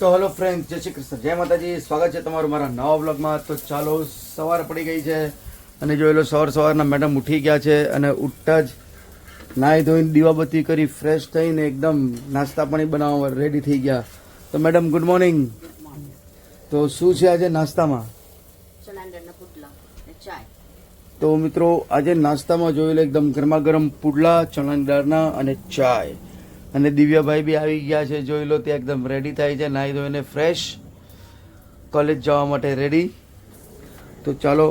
તો hello friend જય શ્રી કૃષ્ણ. જય માતાજી સ્વાગત છે તમારું મારા નવા બ્લોગમાં તો ચાલો સવાર પડી ગઈ છે અને જોઈ લો સવાર સવારના મેડમ ઉઠી ગયા છે અને ઉઠતા જ નાહી ધોઈને દીવાબત્તી કરી ફ્રેશ થઈને એકદમ નાસ્તા પાણી બનાવવા રેડી થઈ ગયા. તો મેડમ ગુડ મોર્નિંગ તો શું છે આજે નાસ્તામાં? તો મિત્રો આજે નાસ્તામાં જોઈ લો એકદમ ગરમા ગરમ પુડલા ચણાની દાળના અને ચાય. અને દિવ્યાભાઈ બી આવી ગયા છે, જોઈ લો તે એકદમ રેડી થાય છે, નાહી ધોઈને ફ્રેશ કોલેજ જવા માટે રેડી તો ચાલો,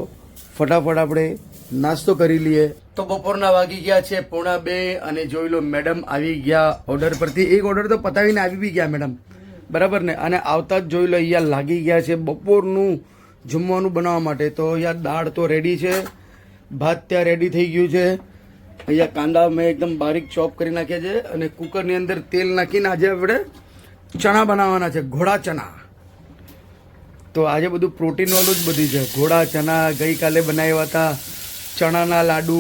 ફટાફટ આપણે નાસ્તો કરી લઈએ. તો બપોરના વાગી ગયા છે પોણા બે અને જોઈ લો મેડમ આવી ગયા ઓર્ડર પરથી. એક ઓર્ડર તો પતાવીને આવી બી ગયા મેડમ બરાબર ને? અને આવતા જ જોઈ લો અહીંયા લાગી ગયા છે બપોરનું જમવાનું બનાવવા માટે. તો અહીંયા દાળ તો રેડી છે, ભાત ત્યાં રેડી થઈ ગયું છે. અહીંયા કાંદા મેં એકદમ બારીક ચોપ કરી નાખ્યા છે અને કુકરની અંદર તેલ નાખીને આજે આપણે ચણા બનાવવાના છે, ઘોડા ચણા. તો આજે બધું પ્રોટીન વાળું જ બધું છે. ઘોડા ચણા ગઈકાલે બનાવ્યા હતા, ચણાના લાડુ.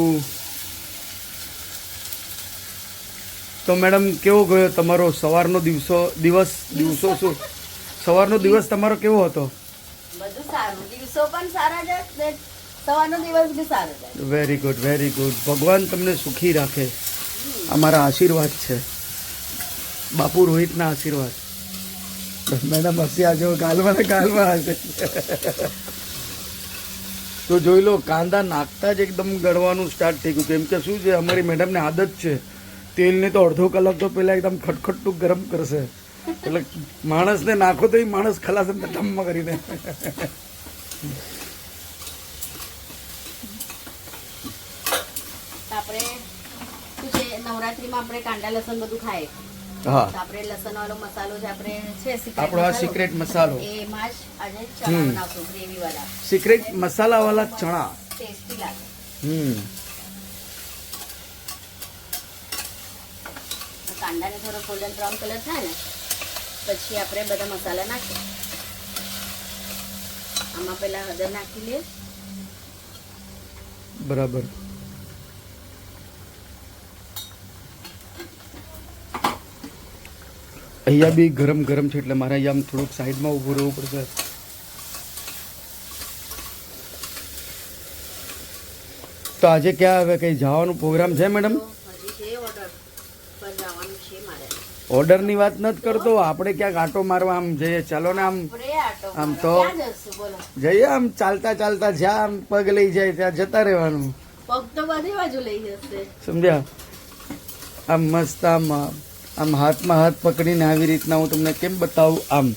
તો મેડમ, કેવો ગયો તમારો સવારનો દિવસો, દિવસ, દિવસો શું? સવારનો દિવસ તમારો કેવો હતો? બધું સારું. દિવસો પણ સારા ને સવારનો દિવસ બી સારો જાય. વેરી ગુડ વેરી ગુડ ભગવાન તમને સુખી રાખે. અમારા આશીર્વાદ છે. બાપુ રોહિતના આશીર્વાદ. મેડમ હસી આજે ગાલમાં ને ગાલમાં હશે તો જોઈ લો, કાંદા નાખતા જ એકદમ ગળવાનું સ્ટાર્ટ થઈ ગયું. કેમ કે શું છે, અમારી મેડમને આદત છે. તેલને તો અડધો કલાક તો પહેલાં એકદમ ખટખટું ગરમ કરશે. એટલે માણસને નાખો તો એ માણસ ખલાસ ધમમાં કરીને. આપણે શું છે નવરાત્રીમાં આપણે કાંડા લસણ બધું ખાય હા તો આપણે લસણ વાળો મસાલો જે આપણે છે secret આપણો આ મસાલો, સિક્રેટ મસાલો એમાં જ આજે ચણા હમ. બનાવશું ગ્રેવી વાળા સિક્રેટ મસાલાવાળા ચણા ટેસ્ટી લાગે હમ તો કાંદાને થોડો ગોલ્ડન બ્રાઉન કલર થાય ને પછી આપણે બધા મસાલા નાખીએ આમાં પહેલા હળદર નાખી લે બરાબર અહીંયા બી ગરમ ગરમ છે એટલે મારે અહીંયા આમ થોડુંક સાઈડમાં ઊભું રહેવું પડશે. તો આજે ક્યાં હવે કંઈ જવાનું પ્રોગ્રામ છે મેડમ? ઓર્ડરની વાત નથી કરતો. આપણે ક્યાંક આટો મારવા આમ જઈએ. ચાલો ને આમ. આમ તો- જઈએ આમ ચાલતા ચાલતા જ્યાં આમ પગ લઈ જાય ત્યાં જતા રહેવાનું. પગ તો બધી બાજુ લઈ જશે. સમજ્યા? આમ મસ્ત આમ આમ હાથમાં હાથ પકડીને આવી રીતના હું તમને કેમ બતાવું? આમ.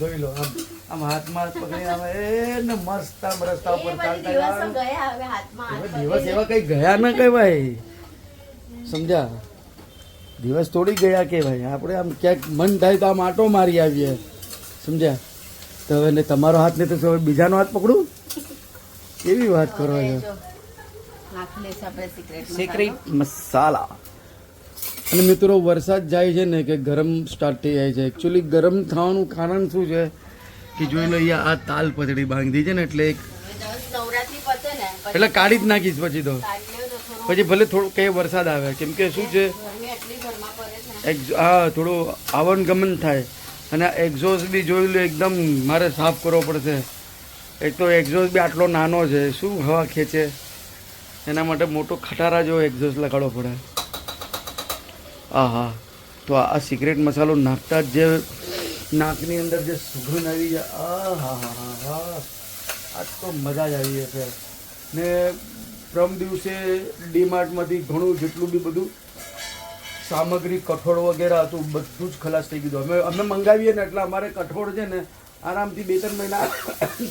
જોઈ લો આમ. આમ હાથમાં હાથ પકડીને આમ એ ને મસ્ત આમ રસ્તા ઉપર ચાલતા ગયા હવે હાથમાં હાથ એવા દિવસ એવા કઈ ગયા ન કહેવાય. સમજ્યા? દિવસ થોડી ગયા કહેવાય. આપણે આમ ક્યાંક મન થાય તો આમ આટો મારી આવીએ. સમજ્યા? તો હવે ને તમારો હાથ ને તો હવે બીજાનો હાથ પકડું? કેવી વાત કરો છો? સિક્રેટ મસાલા. અને મિત્રો, વરસાદ જાય છે ને કે ગરમ સ્ટાર્ટ થઈ જાય છે. એકચ્યુઅલી ગરમ થવાનું કારણ શું છે? કે જોઈ લો આ તાલ પતડી બાંધી છે ને, એટલે એક એટલે કાઢી જ નાખીશ પછી તો. પછી ભલે થોડું કઈ વરસાદ આવે. કેમ કે શું છે? હા, થોડું આવન ગમન થાય. અને એક્ઝોસ્ટ બી જોઈ લો, એકદમ મારે સાફ કરવો પડશે. એક તો એક્ઝોસ્ટ બી આટલો નાનો છે. શું હવા ખેંચે? એના માટે મોટો ખટારા જેવો એક્ઝોસ્ટ લગાડવો પડે. હા તો આ સિગરેટ મસાલો નાખતા જ જે નાકની અંદર જે સુગંધ આવી જાય આ હા હા હા. હા આજ તો મજા જ આવી જશે ને પ્રમ દિવસે ડીમાર્ટમાંથી ઘણું જેટલું બી બધું સામગ્રી, કઠોળ વગેરે હતું, બધું જ ખલાસ થઈ ગયું અમે અમે મંગાવીએ ને એટલે અમારે કઠોળ છે ને આરામથી બે ત્રણ મહિના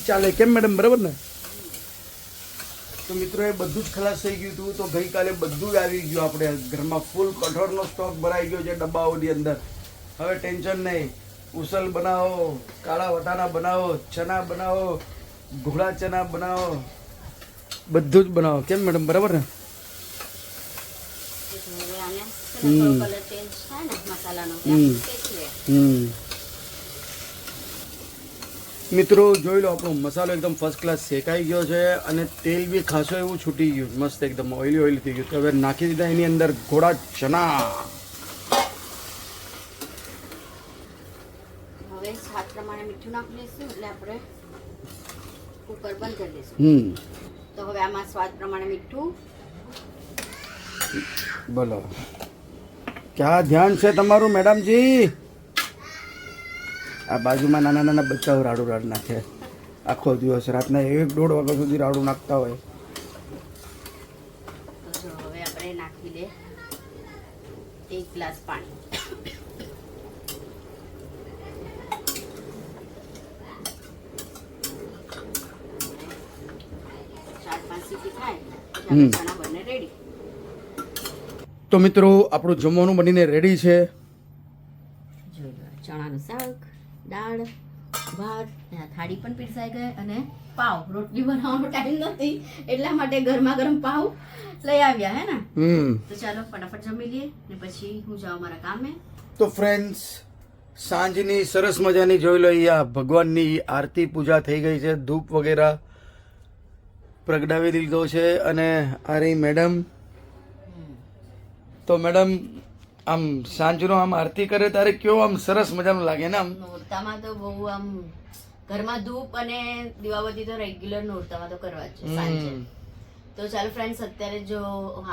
ચાલે. કેમ મેડમ, બરાબર ને? તો મિત્રો એ બધું જ ખલાસ થઈ ગયું હતું. તો ગઈકાલે બધું જ આવી ગયું આપણે. ઘરમાં ફૂલ કઠોળનો સ્ટોક ભરાઈ ગયો છે ડબ્બાઓની અંદર. હવે ટેન્શન નહીં. ઉસલ બનાવો કાળા વટાણા બનાવો ચના બનાવો ઘોડા ચના બનાવો. બધું જ બનાવો. કેમ મેડમ બરાબર ને? હમ. હવે આને છે ને થોડો કલર ચેન્જ થાય ને મસાલાનો હમ. શેકી લે. હમ મિત્રો જોઈ લો આપણો મસાલો એકદમ ફર્સ્ટ ક્લાસ શેકાઈ ગયો છે અને તેલ બી ખાસો એવું છૂટી ગયું મસ્ત એકદમ ઓઇલી ઓઇલી થઈ ગયું હવે નાખી દીધા એની અંદર ઘોડા ચના હવે સ્વાદ પ્રમાણે મીઠું નાખી એટલે આપણે કુકર બંધ કરી દઈશું. હમ. તો હવે આમાં સ્વાદ પ્રમાણે મીઠું. બોલો ક્યાં ધ્યાન છે તમારું મેડમજી? આ બાજુમાં નાના નાના બચ્ચાઓ રાડું રાડ નાખે. આખો દિવસ રાતના એક દોઢ વાગ્યા સુધી રાડું નાખતા હોય. તો હવે આપણે નાખી દે એક ગ્લાસ પાણી. તો મિત્રો આપણું જમવાનું બનીને રેડી છે. ચણાનું શાક. દાળ ભાત થાળી પણ પીરસાઈ ગઈ અને પાવ. રોટલી બનાવવાનો ટાઈમ નથી એટલા માટે ગરમા ગરમ પાવ લઈ આવ્યા હે ને? તો ચાલો ફટાફટ જમી લઈએ ને પછી હું જાઉં મારા કામે. તો ફ્રેન્ડ્સ સાંજની સરસ મજાની જોઈ લો અહીંયા ભગવાનની આરતી પૂજા થઈ ગઈ છે ધૂપ વગેરે પ્રગટાવી દીધો છે અને આ રહી મેડમ તો મેડમ આમ સાંજનો આમ આરતી કરે ત્યારે કેવો આમ સરસ મજાનું લાગે ને આમ? નોરતામાં તો બહુ આમ ઘરમાં ધૂપ અને દીવાબત્તી તો રેગ્યુલર નોરતામાં તો કરવા જ છે સાંજે. તો ચાલો ફ્રેન્ડ્સ અત્યારે જો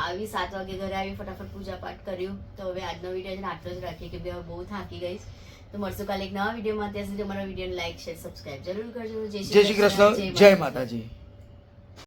આવી સાત વાગે ઘરે આવી ફટાફટ પૂજા પાઠ કર્યું. તો હવે આજનો વીડિયો આટલો જ રાખીએ કે હવે બહુ થાકી ગઈ તો મળશું કાલે એક નવા વિડીયોમાં ત્યાં સુધી અમારા વિડીયોને લાઈક શેર સબસ્ક્રાઈબ જરૂર કરજો. જય શ્રી કૃષ્ણ. જય માતાજી.